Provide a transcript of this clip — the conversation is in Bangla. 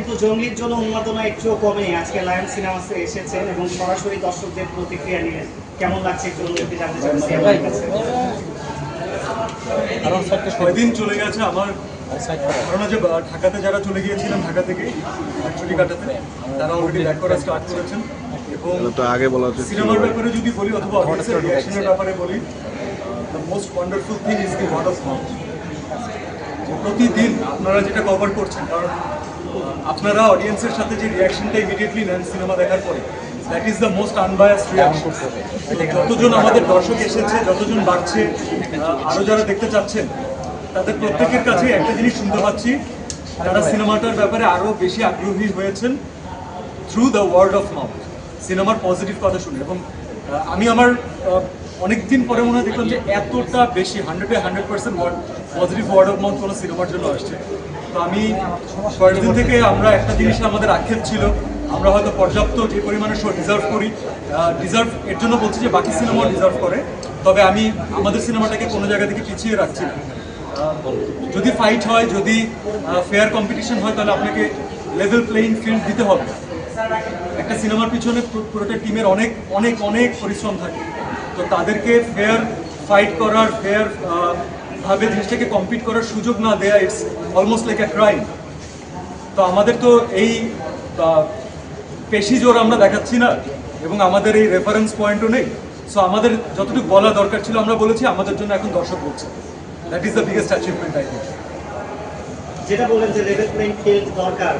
কিন্তু জঙ্গলির জন্য উন্মাদনা একটু কমে আজকে লায়ন সিনেমাসে এসেছেন এবং সরাসরি দর্শকদের প্রতিক্রিয়া নিয়ে কেমন লাগছে একটু অনুভূতি জানতে চাচ্ছি কাছে ছয়দিন চলে গেছে আমার ধারণা যে ঢাকাতে যারা চলে গিয়েছিলেন ঢাকা থেকে ছুটি কাটাতে তারা অলরেডি ব্যাক করা স্টার্ট করেছেন। এবং তো আগে বলা সিনেমার ব্যাপারে যদি বলি অথবা অডিয়েন্সের রিয়াকশনের ব্যাপারে বলি the most wonderful thing is the word of mouth প্রতিদিন আপনারা যেটা কভার করছেন কারণ আপনারা অডিয়েন্সের সাথে যে রিয়াকশনটা ইমিডিয়েটলি নেন সিনেমা দেখার পরে that is the most unbiased reaction যতজন আমাদের দর্শক এসেছে যতজন বাড়ছে আহ, আরও যারা দেখতে চাচ্ছেন তাদের প্রত্যেকের কাছে একটা জিনিস শুনতে পাচ্ছি তারা সিনেমাটার ব্যাপারে আরও বেশি আগ্রহী হয়েছেন through the word of mouth সিনেমার পজিটিভ কথা শুনে। এবং আমি আমার অনেক দিন পরে মনে হয় দেখলাম যে এতটা বেশি হান্ড্রেডে hundred percent positive word of mouth কোনো সিনেমার জন্য আসছে। তো আমি কয়েকদিন থেকে আমরা একটা জিনিস আমাদের আক্ষেপ ছিল, আমরা হয়তো পর্যাপ্ত যে পরিমাণে শো ডিজার্ভ করি ডিজার্ভ এর জন্য বলছি যে বাকি সিনেমাও ডিজার্ভ করে, তবে আমি আমাদের সিনেমাটাকে কোনো জায়গা থেকে পিছিয়ে রাখছি না। যদি ফাইট হয়, যদি ফেয়ার কম্পিটিশন হয়, তাহলে আপনাকে লেভেল প্লেইং ফিল্ড দিতে হবে। একটা সিনেমার পিছনে পুরোটা টিমের অনেক অনেক অনেক পরিশ্রম থাকে। তো তাদেরকে ফেয়ার ফাইট করার ফেয়ার ভাবে জিনিসটাকে কম্পিট করার সুযোগ না দেয়া it's almost like a crime তো আমাদের তো এই পেশি জোর আমরা দেখাচ্ছি না এবং আমাদের এই রেফারেন্স পয়েন্টও নেই। সো আমাদের যতটুকু বলা দরকার ছিল, আমরা বলেছি, আমাদের জন্য এখন দর্শক বলছে। That is the biggest achievement I যেটা বলেন যে ফিল্ড দরকার।